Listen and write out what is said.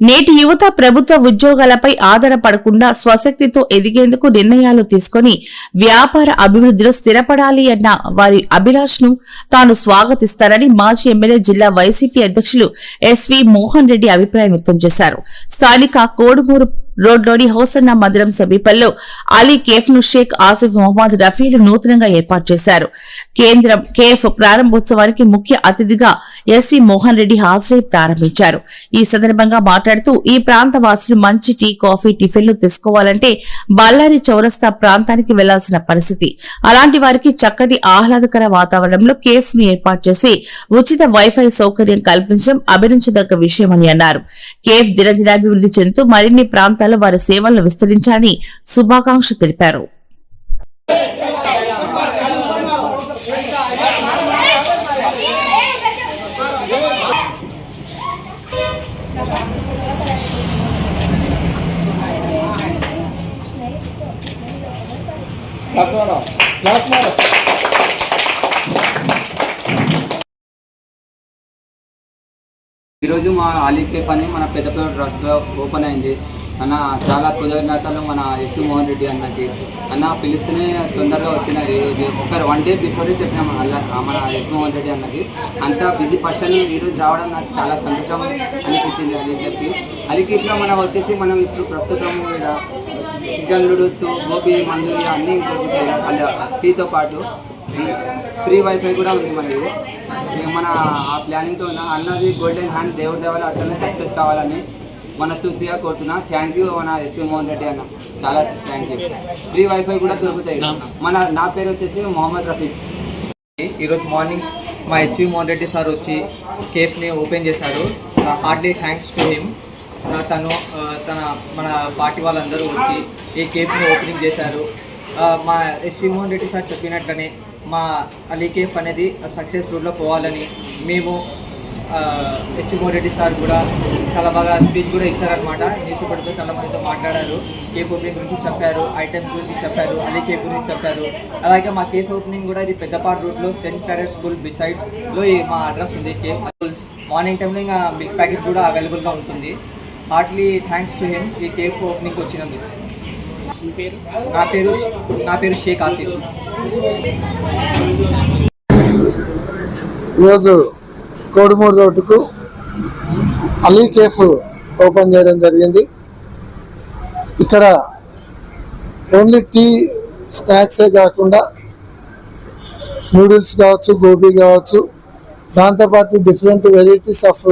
నేటి యువత ప్రభుత్వ ఉద్యోగాలపై ఆధారపడకుండా స్వశక్తితో ఎదిగేందుకు నిర్ణయాలు తీసుకొని వ్యాపార అభివృద్ధిలో స్థిరపడాలి అన్న వారి అభిలాష్ను తాను స్వాగతిస్తారని మాజీ ఎమ్మెల్యే జిల్లా వైసీపీ అధ్యక్షులు ఎస్వి మోహన్ రెడ్డి అభిప్రాయం వ్యక్తం చేశారు. స్థానిక కోడుమూరు రోడ్లోని హోసన్న మందిరం సమీపంలో అలీ కేఫ్ను షేక్ ఆసిఫ్ మొహమ్మద్ రఫీలు నూతనంగా ఏర్పాటు చేశారు. కేంద్రం కేఫ్ ప్రారంభోత్సవానికి ముఖ్య అతిథిగా ఎస్వి మోహన్ రెడ్డి హాజరై ప్రారంభించారు. ఈ సందర్భంగా మాట్లాడుతూ ఈ ప్రాంత వాసులు మంచి టీ కాఫీ టిఫిన్లు తీసుకోవాలంటే బళ్ళారి చౌరస్తా ప్రాంతానికి వెళ్ళాల్సిన పరిస్థితి. అలాంటి వారికి చక్కటి ఆహ్లాదకర వాతావరణంలో కేఫ్ను ఏర్పాటు చేసి ఉచిత వైఫై సౌకర్యం కల్పించడం అభినందదగ్గ విషయమని అన్నారు. కేఫ్ దినదినాభివృద్ధి చెందుతూ మరిన్ని ప్రాంతాల్లో వారి సేవలను విస్తరించాలని శుభాకాంక్షలు తెలిపారు. క్లాస్ ఈరోజు మా ఆలీకేఫ్ పని మన పెద్దపల్లి ట్రస్ట్లో ఓపెన్ అయింది. అన్న చాలా కృతజ్ఞతలు మన ఎస్వి మోహన్ రెడ్డి అన్నకి. అన్న పిలిస్తేనే తొందరగా వచ్చినారు ఈరోజు ఒక వన్ డే బిఫోరే చెప్పినాం అలా మన ఎస్వి మోహన్ రెడ్డి అన్నకి. అంత బిజీ పర్సన్ ఈరోజు రావడం నాకు చాలా సంతోషం అనిపించింది అలీకేఫ్కి ఇట్లా మనం వచ్చేసి మనం ఇప్పుడు ప్రస్తుతం ఇక్కడ చికెన్ నూడిల్స్ గోబీ మంచూరియా అన్నీ దొరుకుతాయి అలా టీతో పాటు ఫ్రీ వైఫై కూడా ఉంది మనకి. మన ఆ ప్లానింగ్తో ఉన్న అన్నది గోల్డెన్ హ్యాండ్ దేవుడి దేవాల అట్లనే సక్సెస్ కావాలని మనస్ఫూర్తిగా కోరుతున్నా. థ్యాంక్ యూ మన ఎస్పీ మోహన్ రెడ్డి అన్న. చాలా థ్యాంక్ యూ ఫ్రీ వైఫై కూడా దొరుకుతాయి మన నా పేరు వచ్చేసి మొహమ్మద్ రఫీక్. ఈరోజు మార్నింగ్ మా ఎస్వి మోహన్ రెడ్డి సార్ వచ్చి కేఫ్ని ఓపెన్ చేశారు. Heartily thanks to him. తను తన మన పార్టీ వాళ్ళందరూ వచ్చి ఈ కేఫ్ని ఓపెనింగ్ చేశారు. మా S V Mohan Reddy sir చెప్పినట్లనే మా అలీ కేఫ్ అనేది సక్సెస్ రూట్లో పోవాలని మేము ఎస్వి మోహన్ రెడ్డి సార్ కూడా చాలా బాగా స్పీచ్ కూడా ఇచ్చారనమాట న్యూస్ పేపర్తో చాలా మందితో మాట్లాడారు. కేఫ్ ఓపెనింగ్ గురించి చెప్పారు ఐటమ్స్ గురించి చెప్పారు అలీ కేఫ్ గురించి చెప్పారు. అలాగే మా కేఫ్ ఓపెనింగ్ కూడా ఇది పెద్దపార్ రూట్లో సెంట్ క్లారెట్ స్కూల్ బిసైడ్స్లో మా అడ్రస్ ఉంది కేఫ్ స్కూల్స్. మార్నింగ్ టైంలో ఇంకా మిల్క్ ప్యాకెట్ కూడా అవైలబుల్గా ఉంటుంది. హార్ట్లీ థ్యాంక్స్ టు హిమ్ ఈ కేఫ్ ఓపెనింగ్ వచ్చినందుకు. నా పేరు నా పేరు షేక్ ఆసిఫ్. ఈరోజు కోడుమూరు రోడ్డుకు అలీ కేఫ్ ఓపెన్ చేయడం జరిగింది. ఇక్కడ ఓన్లీ టీ స్నాక్సే కాకుండా నూడిల్స్ కావచ్చు గోబీ కావచ్చు దాంతోపాటు డిఫరెంట్ వెరైటీస్ ఆఫ్